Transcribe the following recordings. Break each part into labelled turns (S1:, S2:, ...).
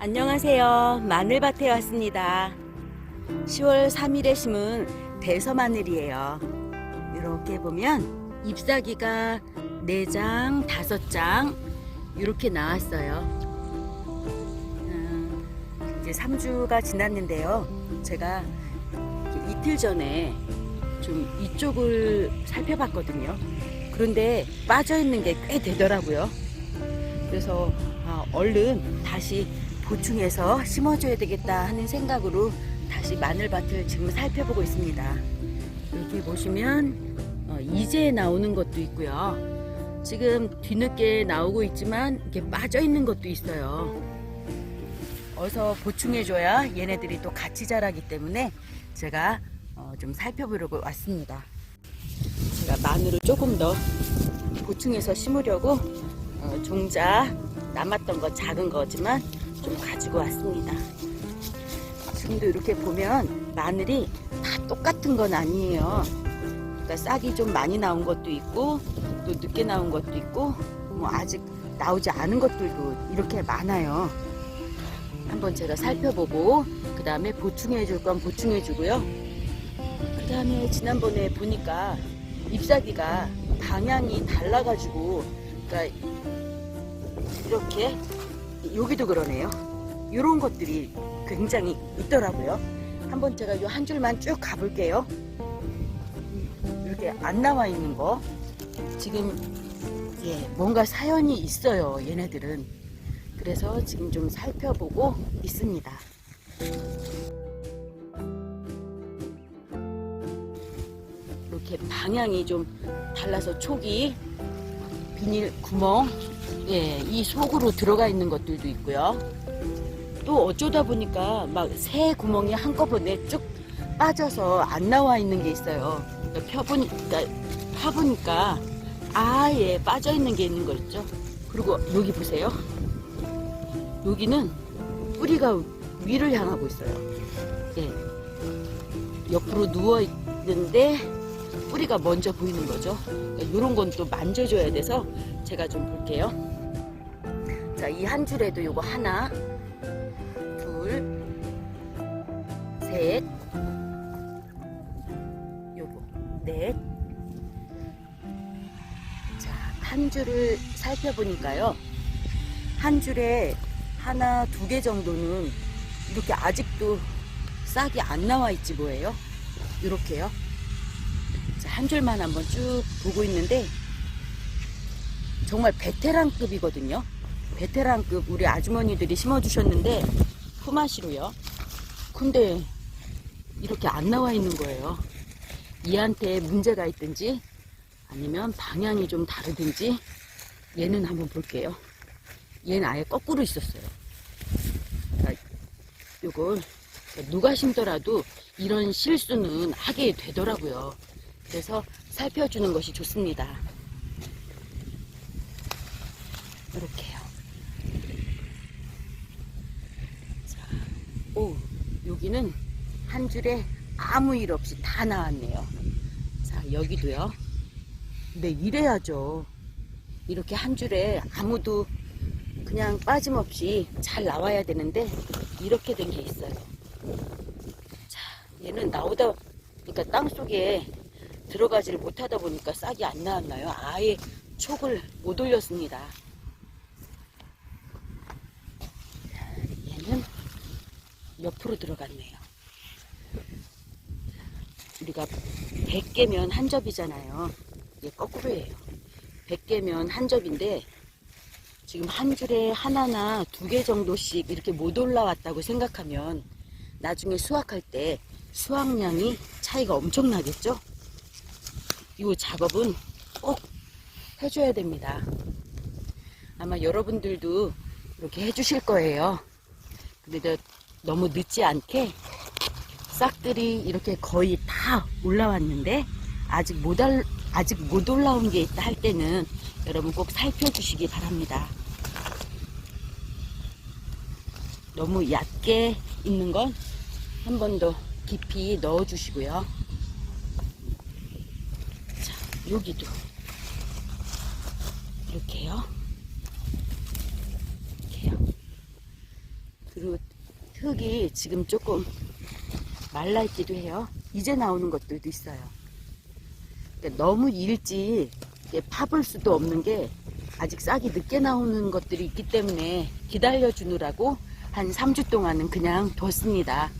S1: 안녕하세요. 마늘밭에 왔습니다. 10월 3일에 심은 대서 마늘이에요. 이렇게 보면 잎사귀가 4장, 5장 이렇게 나왔어요. 음, 이제 3주가 지났는데요. 제가 이틀 전에 좀 이쪽을 살펴봤거든요. 그런데 빠져 있는 게 꽤 되더라고요. 그래서 아, 얼른 다시 보충해서 심어줘야 되겠다 하는 생각으로 다시 마늘밭을 지금 살펴보고 있습니다. 여기 보시면 어, 이제 나오는 것도 있고요. 지금 뒤늦게 나오고 있지만 이렇게 빠져 있는 것도 있어요. 어서 보충해줘야 얘네들이 또 같이 자라기 때문에 제가 어, 좀 살펴보려고 왔습니다. 제가 마늘을 조금 더 보충해서 심으려고 어, 종자 남았던 거 작은 거지만 좀 가지고 왔습니다. 지금도 이렇게 보면 마늘이 다 똑같은 건 아니에요. 그러니까 싹이 좀 많이 나온 것도 있고 또 늦게 나온 것도 있고 뭐 아직 나오지 않은 것들도 이렇게 많아요. 한번 제가 살펴보고 그 다음에 보충해 줄 건 보충해 주고요. 그 다음에 지난번에 보니까 잎사귀가 방향이 달라가지고 그러니까 이렇게 여기도 그러네요. 이런 것들이 굉장히 있더라고요. 한번 제가 이 한 줄만 쭉 가볼게요. 이렇게 안 나와 있는 거 지금 예 뭔가 사연이 있어요. 얘네들은 그래서 지금 좀 살펴보고 있습니다. 이렇게 방향이 좀 달라서 촉이 비닐 구멍 예, 이 속으로 들어가 있는 것들도 있고요. 또 어쩌다 보니까 막 새 구멍이 한꺼번에 쭉 빠져서 안 나와 있는 게 있어요. 그러니까 펴보니까 파보니까 아예 빠져 있는 게 있는 거 있죠. 그리고 여기 보세요. 여기는 뿌리가 위를 향하고 있어요. 예. 옆으로 누워 있는데 뿌리가 먼저 보이는 거죠. 이런 건 또 만져줘야 돼서 제가 좀 볼게요. 자, 이 한 줄에도 요거 하나, 둘, 셋, 요거 넷. 자, 한 줄을 살펴보니까요. 한 줄에 하나, 두 개 정도는 이렇게 아직도 싹이 안 나와 있지 뭐예요? 이렇게요. 자, 한 줄만 한번 쭉 보고 있는데 정말 베테랑급이거든요. 베테랑급 우리 아주머니들이 심어주셨는데 품앗이로요. 근데 이렇게 안 나와 있는 거예요. 얘한테 문제가 있든지 아니면 방향이 좀 다르든지 얘는 한번 볼게요. 얘는 아예 거꾸로 있었어요. 요걸 누가 심더라도 이런 실수는 하게 되더라고요. 그래서 살펴주는 것이 좋습니다. 이렇게요. 자, 오, 여기는 한 줄에 아무 일 없이 다 나왔네요. 자, 여기도요. 근데 이래야죠. 이렇게 한 줄에 아무도 그냥 빠짐없이 잘 나와야 되는데 이렇게 된 게 있어요. 자, 얘는 나오다 그러니까 땅 속에 들어가지를 못하다 보니까 싹이 안 나왔나요? 아예 촉을 못 올렸습니다. 얘는 옆으로 들어갔네요. 우리가 100개면 한 접이잖아요. 이게 거꾸로예요. 100개면 한 접인데 지금 한 줄에 하나나 두 개 정도씩 이렇게 못 올라왔다고 생각하면 나중에 수확할 때 수확량이 차이가 엄청나겠죠? 이 작업은 꼭 해줘야 됩니다. 아마 여러분들도 이렇게 해주실 거예요. 근데 너무 늦지 않게 싹들이 이렇게 거의 다 올라왔는데 아직 못, 알, 아직 못 올라온 게 있다 할 때는 여러분 꼭 살펴주시기 바랍니다. 너무 얕게 있는 건 한 번 더 깊이 넣어 주시고요. 자, 여기도 이렇게요. 이렇게요. 그리고 흙이 지금 조금 말라 있기도 해요. 이제 나오는 것들도 있어요. 그러니까 너무 일찍 파볼 수도 없는 게 아직 싹이 늦게 나오는 것들이 있기 때문에 기다려 주느라고 한 3주 동안은 그냥 뒀습니다.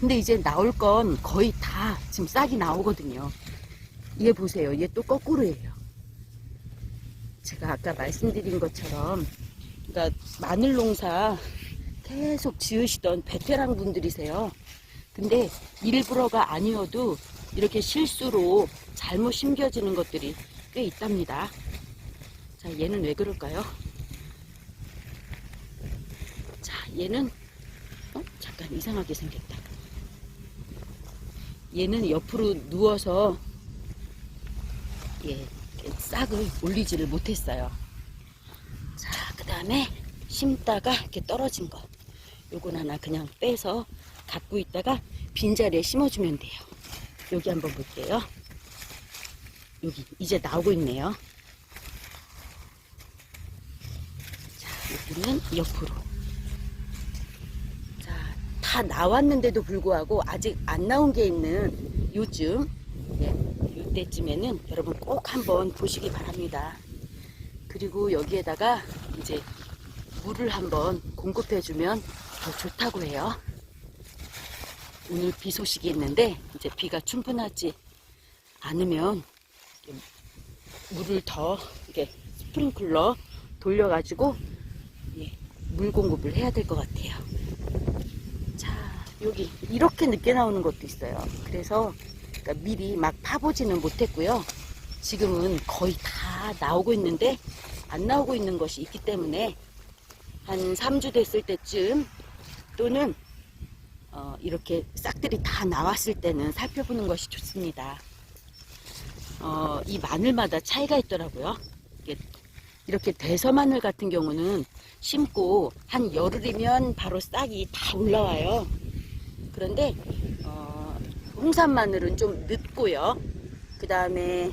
S1: 근데 이제 나올 건 거의 다 지금 싹이 나오거든요. 얘 보세요. 얘 또 거꾸로예요. 제가 아까 말씀드린 것처럼 그러니까 마늘 농사 계속 지으시던 베테랑 분들이세요. 근데 일부러가 아니어도 이렇게 실수로 잘못 심겨지는 것들이 꽤 있답니다. 자, 얘는 왜 그럴까요? 자, 얘는 어? 잠깐 이상하게 생겼다. 얘는 옆으로 누워서 예, 싹을 올리지를 못했어요. 자, 그 다음에 심다가 이렇게 떨어진 거. 요건 하나 그냥 빼서 갖고 있다가 빈자리에 심어주면 돼요. 여기 한번 볼게요. 여기 이제 나오고 있네요. 자, 여기는 옆으로. 자, 다 나왔는데도 불구하고 아직 안 나온 게 있는 요즘, 예, 요때쯤에는 여러분 꼭 한번 보시기 바랍니다. 그리고 여기에다가 이제 물을 한번 공급해주면 더 좋다고 해요. 오늘 비 소식이 있는데 이제 비가 충분하지 않으면 물을 더 이렇게 스프링클러 돌려가지고 예, 물 공급을 해야 될 것 같아요. 자 여기 이렇게 늦게 나오는 것도 있어요. 그래서 그러니까 미리 막 파보지는 못했고요. 지금은 거의 다 나오고 있는데 안 나오고 있는 것이 있기 때문에 한 3주 됐을 때쯤 또는 어, 이렇게 싹들이 다 나왔을 때는 살펴보는 것이 좋습니다. 어, 이 마늘마다 차이가 있더라고요. 이렇게 대서마늘 같은 경우는 심고 한 열흘이면 바로 싹이 다 올라와요. 그런데 어, 홍산 마늘은 좀 늦고요. 그 다음에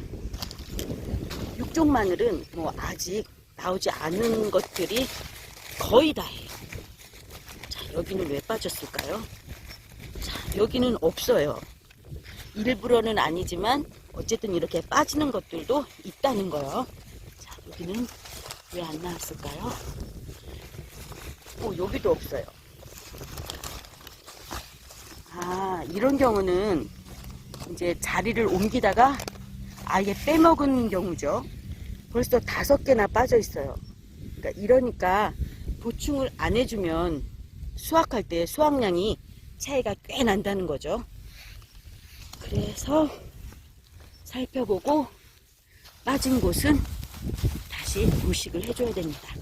S1: 육종 마늘은 뭐 아직 나오지 않은 것들이 거의 다예요. 자, 여기는 왜 빠졌을까요? 자, 여기는 없어요. 일부러는 아니지만 어쨌든 이렇게 빠지는 것들도 있다는 거요. 자, 여기는 왜 안 나왔을까요? 오, 여기도 없어요. 아, 이런 경우는 이제 자리를 옮기다가 아예 빼먹은 경우죠. 벌써 다섯 개나 빠져 있어요. 그러니까 이러니까 보충을 안 해주면 수확할 때 수확량이 차이가 꽤 난다는 거죠. 그래서 살펴보고 빠진 곳은 다시 보식을 해줘야 됩니다.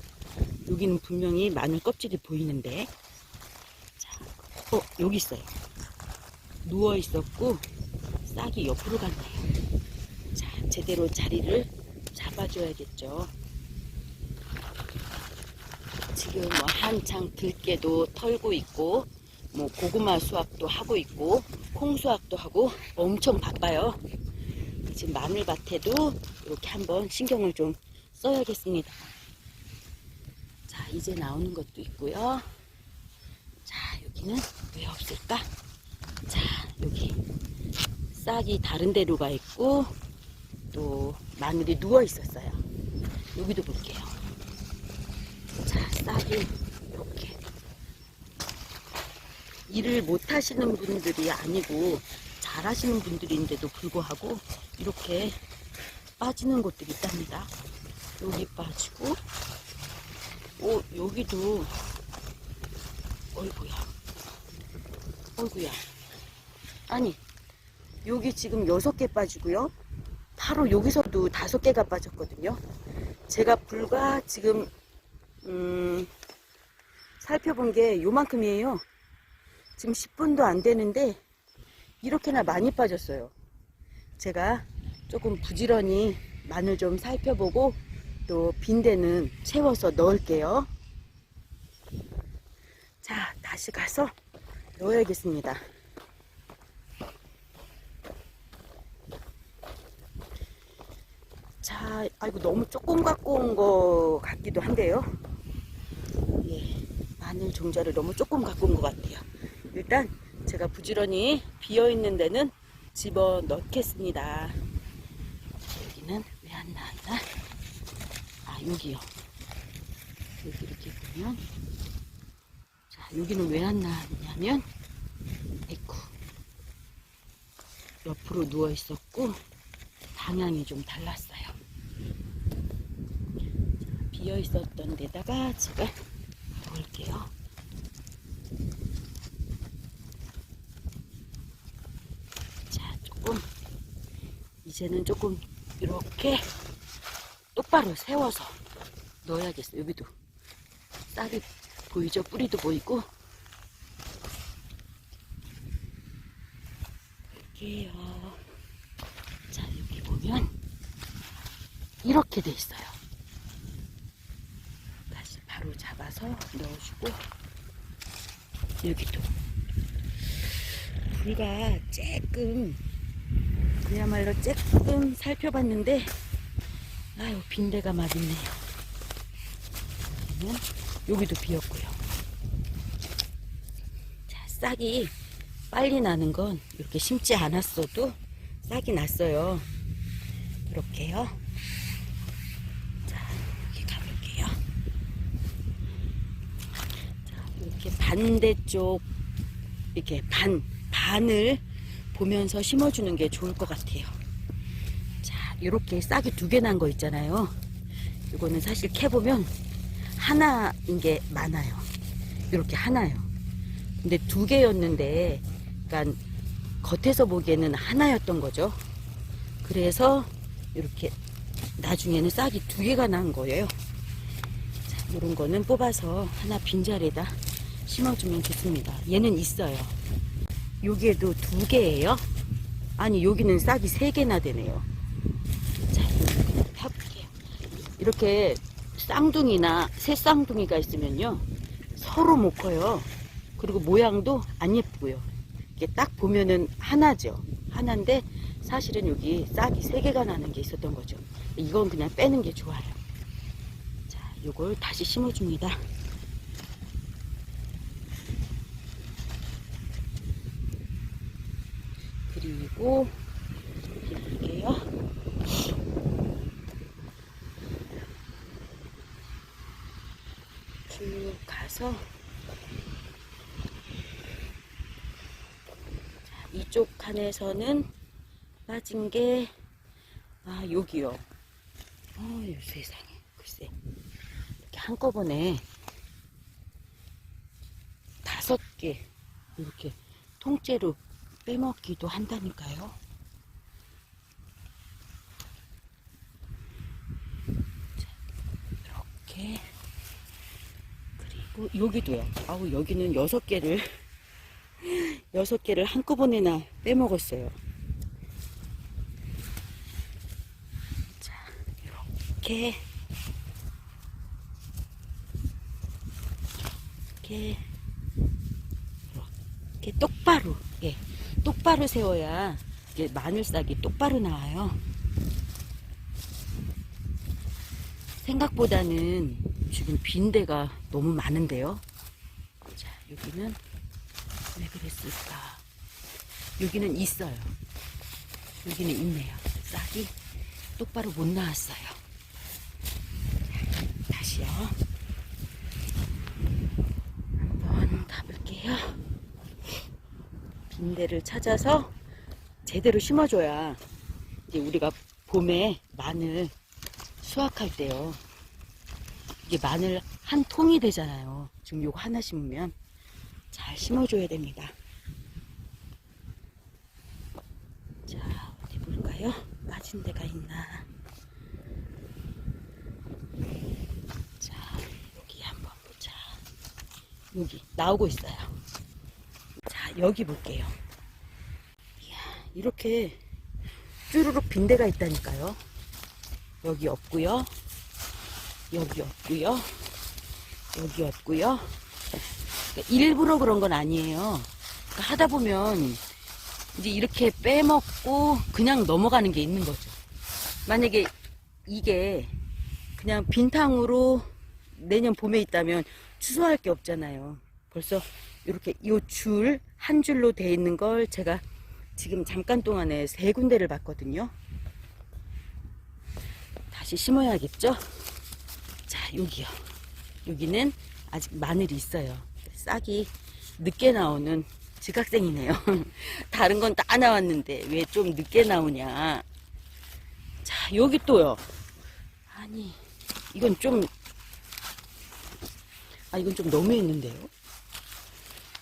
S1: 여기는 분명히 마늘 껍질이 보이는데, 자, 어, 여기 있어요. 누워 있었고, 싹이 옆으로 갔네요. 자, 제대로 자리를 잡아줘야겠죠. 지금 뭐 한창 들깨도 털고 있고, 뭐 고구마 수확도 하고 있고, 콩 수확도 하고 엄청 바빠요. 지금 마늘밭에도 이렇게 한번 신경을 좀 써야겠습니다. 자, 이제 나오는 것도 있고요. 자, 여기는 왜 없을까? 자, 여기 싹이 다른 데로 가 있고 또 마늘이 누워 있었어요. 여기도 볼게요. 자, 싹이 이렇게 일을 못 하시는 분들이 아니고 잘 하시는 분들인데도 불구하고 이렇게 빠지는 곳들이 있답니다. 여기 빠지고, 오, 여기도, 어이구야. 어이구야. 아니, 여기 지금 여섯 개 빠지고요. 바로 여기서도 다섯 개가 빠졌거든요. 제가 불과 지금, 음, 살펴본 게 요만큼이에요. 지금 10분도 안 되는데, 이렇게나 많이 빠졌어요. 제가 조금 부지런히 마늘 좀 살펴보고 또 빈대는 채워서 넣을게요. 자, 다시 가서 넣어야겠습니다. 자, 아이고 너무 조금 갖고 온 거 같기도 한데요. 예, 마늘 종자를 너무 조금 갖고 온 것 같아요. 일단 제가 부지런히 비어 있는 데는 집어 넣겠습니다. 여기는 왜 안 나왔나? 아 여기요. 여기 이렇게 보면 자 여기는 왜 안 나왔냐면 에쿠 옆으로 누워 있었고 방향이 좀 달랐어요. 자, 비어 있었던 데다가 제가 넣을게요. 자, 조금 이제는 조금 이렇게 똑바로 세워서 넣어야겠어요. 여기도 쌀이 보이죠? 뿌리도 보이고 볼게요. 자, 여기 보면 이렇게 돼 있어요. 다시 잡아서 넣어주고 여기도 불가 조금 그야말로 조금 살펴봤는데 아유 빈대가 막 있네요. 여기도 비었고요. 자 싹이 빨리 나는 건 이렇게 심지 않았어도 싹이 났어요. 이렇게요. 자, 여기 가볼게요. 자, 이렇게 반대쪽, 이렇게 반, 반을 보면서 심어주는 게 좋을 것 같아요. 자, 이렇게 싹이 두 개 난 거 있잖아요. 이거는 사실 캐보면 하나인 게 많아요. 이렇게 하나요. 근데 두 개였는데, 그러니까 겉에서 보기에는 하나였던 거죠. 그래서 이렇게 나중에는 싹이 두 개가 난 거예요. 자, 이런 거는 뽑아서 하나 빈자리에다 심어주면 좋습니다. 얘는 있어요. 여기에도 두 개예요. 아니 여기는 싹이 세 개나 되네요. 자, 펴볼게요. 이렇게 쌍둥이나 새 쌍둥이가 있으면요 서로 못 커요. 그리고 모양도 안 예쁘고요. 이게 딱 보면은 하나죠. 하나인데 사실은 여기 싹이 세 개가 나는 게 있었던 거죠. 이건 그냥 빼는 게 좋아요. 자, 요걸 다시 심어줍니다. 그리고 이렇게 볼게요. 쭉 가서 자, 이쪽 칸에서는 빠진 게, 아, 여기요. 어, 이 세상에. 글쎄. 이렇게 한꺼번에 다섯 개, 이렇게 통째로 빼먹기도 한다니까요. 자, 이렇게. 그리고 여기도요. 아우, 여기는 여섯 개를, 여섯 개를 한꺼번에나 빼먹었어요. 자. 이렇게. 이렇게 똑바로, 예. 똑바로 세워야 이게 마늘싹이 똑바로 나와요. 생각보다는 지금 빈대가 너무 많은데요. 자, 여기는 왜 그랬을까? 여기는 있어요. 여기는 있네요. 싹이 똑바로 못 나왔어요. 자, 다시요. 한번 가볼게요. 빈대를 찾아서 제대로 심어줘야 이제 우리가 봄에 마늘 수확할 때요. 이게 마늘 한 통이 되잖아요. 지금 요거 하나 심으면 잘 심어줘야 됩니다. 자, 어디 볼까요? 빠진 데가 있나? 자, 여기 한번 보자. 여기 나오고 있어요. 자, 여기 볼게요. 이야, 이렇게 쭈루룩 빈대가 있다니까요. 여기 없고요. 여기 없고요. 여기 없고요. 그러니까 일부러 그런 건 아니에요. 그러니까 하다 보면 이제 이렇게 빼먹고 그냥 넘어가는 게 있는 거죠. 만약에 이게 그냥 빈탕으로 내년 봄에 있다면 취소할 게 없잖아요. 벌써 이렇게 이 줄 한 줄로 돼 있는 걸 제가 지금 잠깐 동안에 세 군데를 봤거든요. 다시 심어야겠죠? 자, 여기요. 여기는 아직 마늘이 있어요. 싹이 늦게 나오는 지각생이네요. 다른 건 다 나왔는데 왜 좀 늦게 나오냐. 자, 여기 또요. 아니, 이건 좀, 아, 이건 좀 너무 했는데요.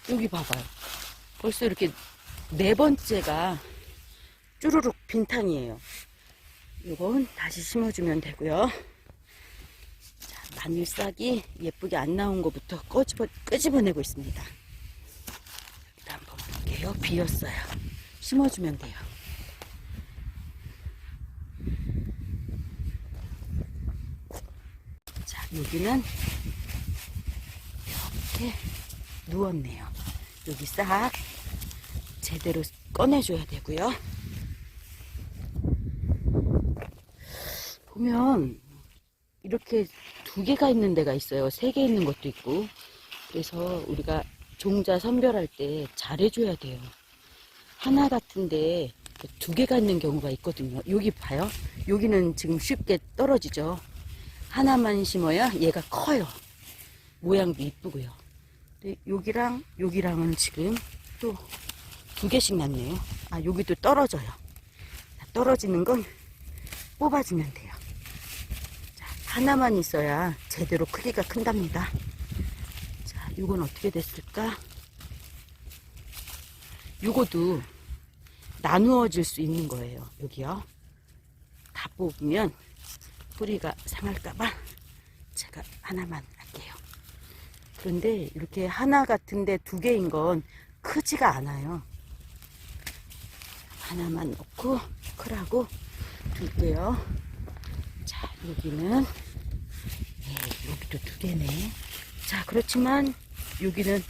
S1: 여기 봐봐요. 벌써 이렇게 네 번째가 쭈루룩 빈탕이에요. 이건 다시 심어주면 되고요. 자, 마늘 싹이 예쁘게 안 나온 것부터 꺼집어, 끄집어내고 있습니다. 여기다 한번 볼게요. 비었어요. 심어주면 돼요. 자, 여기는 이렇게 누웠네요. 여기 싹 제대로 꺼내줘야 되고요. 보면 이렇게 두 개가 있는 데가 있어요. 세 개 있는 것도 있고. 그래서 우리가 종자 선별할 때 잘해줘야 돼요. 하나 같은데 두 개가 있는 경우가 있거든요. 여기 봐요. 여기는 지금 쉽게 떨어지죠. 하나만 심어야 얘가 커요. 모양도 이쁘고요. 근데 여기랑 여기랑은 지금 또 두 개씩 났네요. 아, 여기도 떨어져요. 자, 떨어지는 건 뽑아주면 돼요. 자, 하나만 있어야 제대로 크기가 큰답니다. 자, 이건 어떻게 됐을까? 요거도 나누어질 수 있는 거예요. 여기요. 다 뽑으면 뿌리가 상할까봐 제가 하나만. 그런데 이렇게 하나 같은데 두 개인 건 크지가 않아요. 하나만 넣고 크라고 둘게요. 자, 여기는 네, 여기도 두 개네. 자, 그렇지만 여기는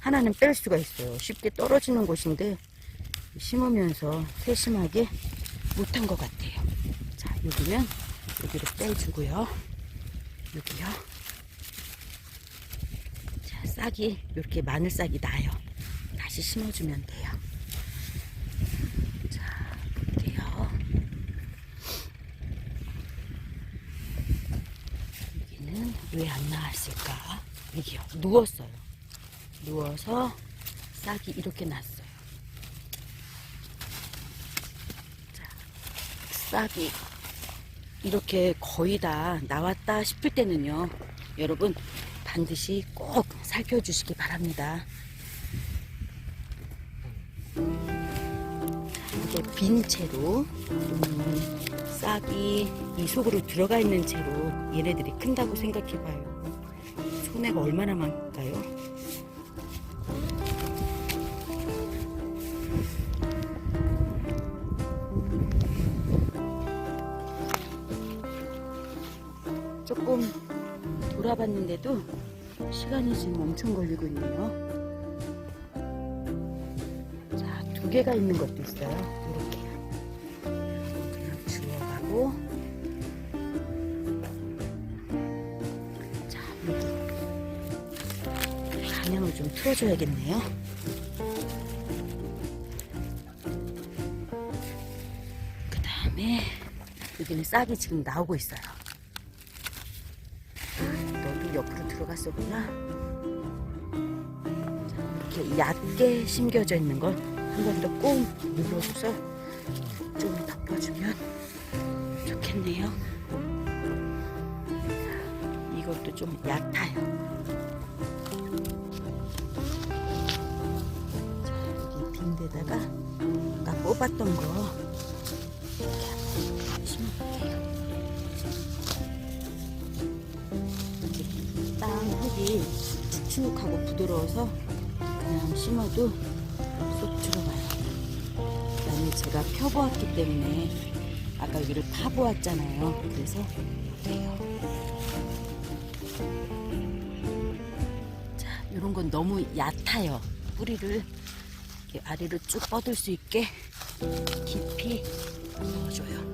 S1: 하나는 뺄 수가 있어요. 쉽게 떨어지는 곳인데 심으면서 세심하게 못한 것 같아요. 자, 여기는 여기로 빼주고요. 여기요. 자, 싹이 이렇게 마늘 싹이 나요. 다시 심어주면 돼요. 자, 볼게요. 여기는 왜 안 나왔을까? 여기요. 누웠어요. 누워서 싹이 이렇게 났어요. 자, 싹이 이렇게 거의 다 나왔다 싶을 때는요, 여러분 반드시 꼭 살펴주시기 바랍니다. 이게 빈 채로 음, 싹이 이 속으로 들어가 있는 채로 얘네들이 큰다고 생각해봐요. 손해가 얼마나 많을까요? 조금 돌아봤는데도 시간이 지금 엄청 걸리고 있네요. 자, 두 개가 있는 것도 있어요. 이렇게. 그냥 주워가고. 자, 여기. 방향을 좀 틀어줘야겠네요. 그 다음에 여기는 싹이 지금 나오고 있어요. 들어갔었구나. 자, 이렇게 얕게 심겨져 있는 걸 한 번 더 꾹 눌러줘서 좀 덮어주면 좋겠네요. 자, 이것도 좀 얕아요. 자, 여기 빈 데다가 아까 뽑았던 거 땅 흙이 축축하고 부드러워서 그냥 심어도 쏙 들어가요. 나는 제가 펴보았기 때문에 아까 여기를 파보았잖아요. 그래서 그래요. 자, 이런 건 너무 얕아요. 뿌리를 이렇게 아래로 쭉 뻗을 수 있게 깊이 넣어줘요.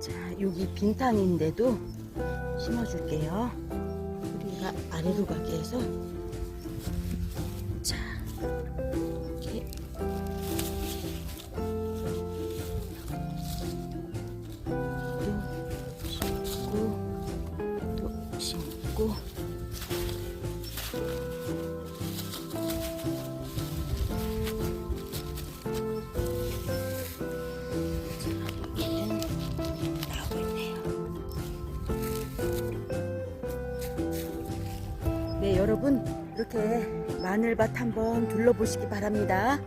S1: 자, 여기 빈탕인데도 심어줄게요. 아래로 가게 해서 마늘밭 한번 둘러보시기 바랍니다.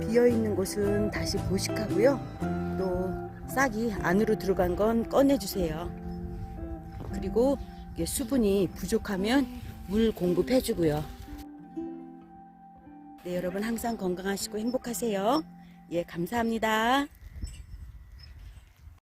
S1: 비어 있는 곳은 다시 보식하고요. 또 싹이 안으로 들어간 건 꺼내 주세요. 그리고 수분이 부족하면 물 공급해 주고요. 네, 여러분 항상 건강하시고 행복하세요. 예, 감사합니다.